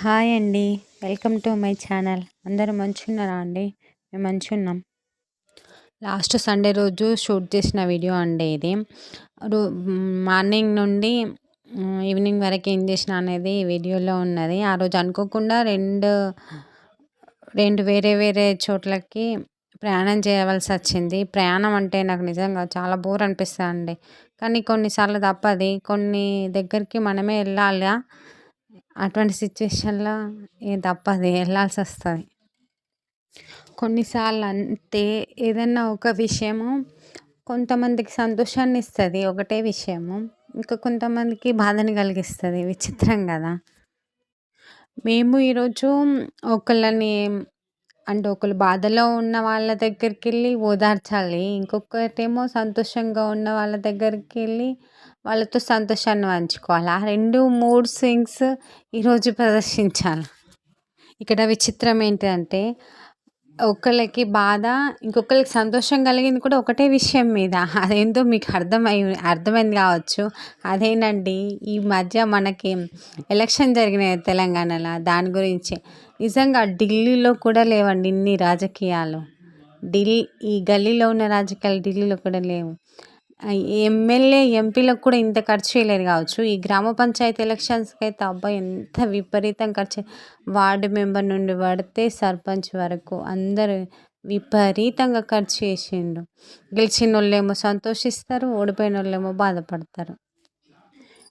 Hi అండి. Welcome to my channel. అందరూ మంచున్నారా అండి? మేము మంచున్నాం. లాస్ట్ సండే రోజు షూట్ చేసిన వీడియో అండి ఇది. మార్నింగ్ నుండి ఈవినింగ్ వరకు ఏం చేసిన అనేది వీడియోలో ఉన్నది. ఆ రోజు అనుకోకుండా రెండు రెండు వేరే వేరే చోట్లకి ప్రయాణం చేయవలసి వచ్చింది. ప్రయాణం అంటే నాకు నిజంగా చాలా బోర్ అనిపిస్తుంది అండి. కానీ కొన్నిసార్లు తప్పది. కొన్ని దగ్గరికి మనమే వెళ్ళాలి. అటువంటి సిచ్యువేషన్లో ఏ తప్పదు వెళ్ళాల్సి వస్తుంది కొన్నిసార్లు అంతే ఏదైనా ఒక విషయము కొంతమందికి సంతోషాన్ని ఇస్తుంది ఒకటే విషయము. ఇంకా కొంతమందికి బాధని కలిగిస్తుంది విచిత్రం కదా. మేము ఈరోజు ఒకళ్ళని అంటే ఒకళ్ళు బాధలో ఉన్న వాళ్ళ దగ్గరికి వెళ్ళి ఓదార్చాలి. ఇంకొకటేమో సంతోషంగా ఉన్న వాళ్ళ దగ్గరికి వెళ్ళి వాళ్ళతో సంతోషాన్ని పంచుకోవాలి. ఆ రెండు మూడు సింగ్స్ ఈరోజు ప్రదర్శించాలి ఇక్కడ విచిత్రం ఏంటంటే ఒకళ్ళకి బాధ ఇంకొకరికి సంతోషం కలిగింది కూడా ఒకటే విషయం మీద. అదేంటో మీకు అర్థమై అర్థమైంది కావచ్చు. అదేనండి ఈ మధ్య మనకి ఎలక్షన్ జరిగినాయి తెలంగాణలో. దాని గురించి నిజంగా ఢిల్లీలో కూడా లేవండి ఇన్ని రాజకీయాలు. ఢిల్లీ ఈ గల్లీలో ఉన్న రాజకీయాలు ఢిల్లీలో కూడా లేవు. ఎమ్మెల్యే ఎంపీలకు కూడా ఇంత ఖర్చు చేయలేరు కావచ్చు. ఈ గ్రామ పంచాయతీ ఎలక్షన్స్కి అయితే అబ్బాయి ఎంత విపరీతం ఖర్చు. వార్డు మెంబర్ నుండి పడితే సర్పంచ్ వరకు అందరు విపరీతంగా ఖర్చు చేసిండు గెలిచిన వాళ్ళేమో సంతోషిస్తారు ఓడిపోయిన వాళ్ళేమో బాధపడతారు.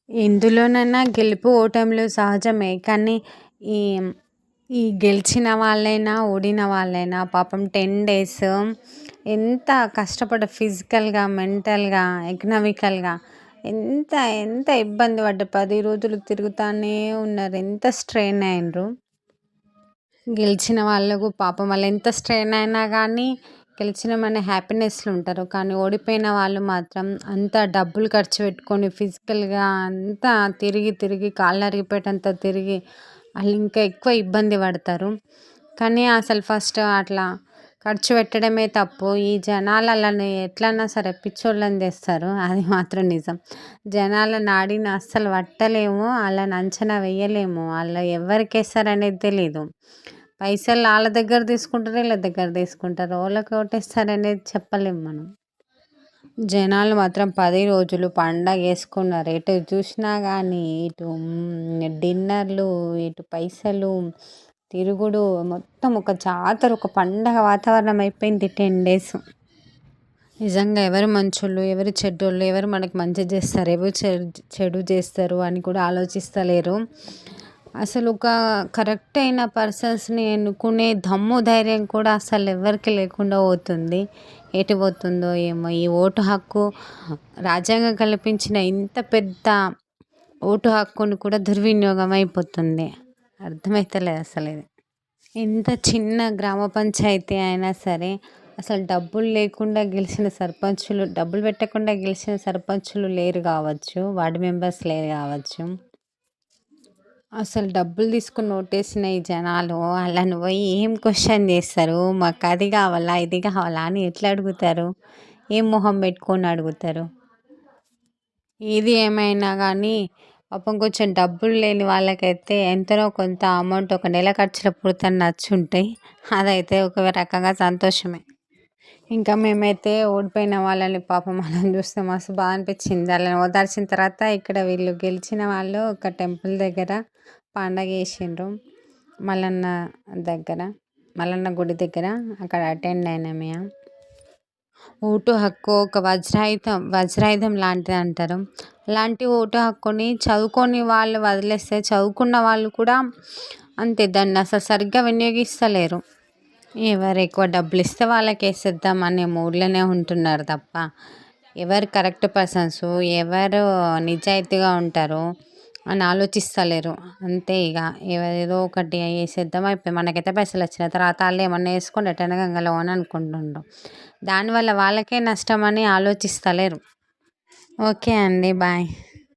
ఎందులోనైనా గెలుపు ఓటములు సహజమే కానీ ఈ ఈ గెలిచిన వాళ్ళైనా ఓడిన వాళ్ళైనా పాపం టెన్ డేస్ ఎంత కష్టపడ్డ ఫిజికల్గా మెంటల్గా ఎకనామికల్గా ఎంత ఎంత ఇబ్బంది పడ్డ. పది రోజులు తిరుగుతూనే ఉన్నారు. ఎంత స్ట్రెయిన్ అయినరు? గెలిచిన వాళ్ళకు పాపం వాళ్ళు ఎంత స్ట్రెయిన్ అయినా కానీ గెలిచిన మన హ్యాపీనెస్లో ఉంటారు. కానీ ఓడిపోయిన వాళ్ళు మాత్రం అంత డబ్బులు ఖర్చు పెట్టుకొని ఫిజికల్గా అంతా తిరిగి తిరిగి కాళ్ళు అరిగిపోయేటంత తిరిగి వాళ్ళు ఇంకా ఎక్కువ ఇబ్బంది పడతారు. కానీ అసలు ఫస్ట్ అట్లా ఖర్చు పెట్టడమే తప్పు. ఈ జనాలు అలాని ఎట్లన్నా సరే పిచ్చోళ్ళని తెస్తారు. అది మాత్రం నిజం. జనాల నాడిని అస్సలు పట్టలేము. వాళ్ళని అంచనా వేయలేము. వాళ్ళు ఎవరికి వేస్తారనేది తెలియదు పైసలు వాళ్ళ దగ్గర తీసుకుంటారు వీళ్ళ దగ్గర తీసుకుంటారు. వాళ్ళకి ఓటేస్తారనేది చెప్పలేము మనం. జనాలు మాత్రం పది రోజులు పండగ వేసుకున్నారు. ఎటు చూసినా కానీ ఇటు డిన్నర్లు ఇటు పైసలు తిరుగుడు మొత్తం ఒక జాతర ఒక పండగ వాతావరణం అయిపోయింది టెన్ డేస్. నిజంగా ఎవరు మంచోళ్ళు ఎవరు చెడ్డోళ్ళు ఎవరు మనకి మంచి చేస్తారు ఎవరు చెడు చేస్తారు అని కూడా ఆలోచిస్తలేరు. అసలు ఒక కరెక్ట్ అయిన పర్సన్స్ని ఎన్నుకునే దమ్ము ధైర్యం కూడా అసలు ఎవరికి లేకుండా పోతుంది. ఎటు పోతుందో ఏమో. ఈ ఓటు హక్కు రాజ్యాంగం కల్పించిన ఇంత పెద్ద ఓటు హక్కును కూడా దుర్వినియోగం అయిపోతుంది. అర్థమవుతలేదు అసలు ఇది. ఎంత చిన్న గ్రామ పంచాయతీ అయినా సరే అసలు డబ్బులు లేకుండా గెలిచిన సర్పంచులు డబ్బులు పెట్టకుండా గెలిచిన సర్పంచులు లేరు కావచ్చు వార్డు మెంబర్స్ లేరు కావచ్చు. అసలు డబ్బులు తీసుకుని ఓటేసిన ఈ జనాలు వాళ్ళని పోయి ఏం క్వశ్చన్ చేస్తారు? మాకు అది కావాలా ఇది కావాలా అని ఎట్లా అడుగుతారు? ఏం మొహం పెట్టుకొని అడుగుతారు? ఏది ఏమైనా కానీ పాపం కొంచెం డబ్బులు లేని వాళ్ళకైతే ఎంతనో కొంత అమౌంట్ ఒక నెల ఖర్చుల పూర్తని నచ్చుంటాయి అదైతే ఒక రకంగా సంతోషమే. ఇంకా మేమైతే ఓడిపోయిన వాళ్ళని పాపం మనం చూస్తే మస్తు బాగా అనిపించింది. వాళ్ళని ఓదార్చిన తర్వాత ఇక్కడ వీళ్ళు గెలిచిన వాళ్ళు ఒక టెంపుల్ దగ్గర పండగ చేసిండ్రు మల్లన్న దగ్గర మల్లన్న గుడి దగ్గర. అక్కడ అటెండ్ అయినామే ఓటు హక్కు ఒక వజ్రాయుధం వజ్రాయుధం లాంటిది అంటారు. అలాంటి ఓటు హక్కుని చదువుకొని వాళ్ళు వదిలేస్తే చదువుకున్న వాళ్ళు కూడా అంతే దాన్ని అసలు సరిగ్గా వినియోగిస్తలేరు. ఎవరు ఎక్కువ డబ్బులు ఇస్తే వాళ్ళకి వేసేద్దాం అనే మూడ్లోనే ఉంటున్నారు తప్ప. ఎవరు కరెక్ట్ పర్సన్స్ ఎవరు నిజాయితీగా ఉంటారు అని ఆలోచిస్తలేరు. అంతే ఇక ఏదో ఒకటి వేసేద్దాం అయిపోయి మనకైతే పైసలు వచ్చిన తర్వాత వాళ్ళు ఏమన్నా వేసుకోండి ఎటైనా గంగలో అని అనుకుంటుండ్రు. దానివల్ల వాళ్ళకే నష్టం అని ఆలోచిస్తలేరు. ఓకే అండి. బాయ్.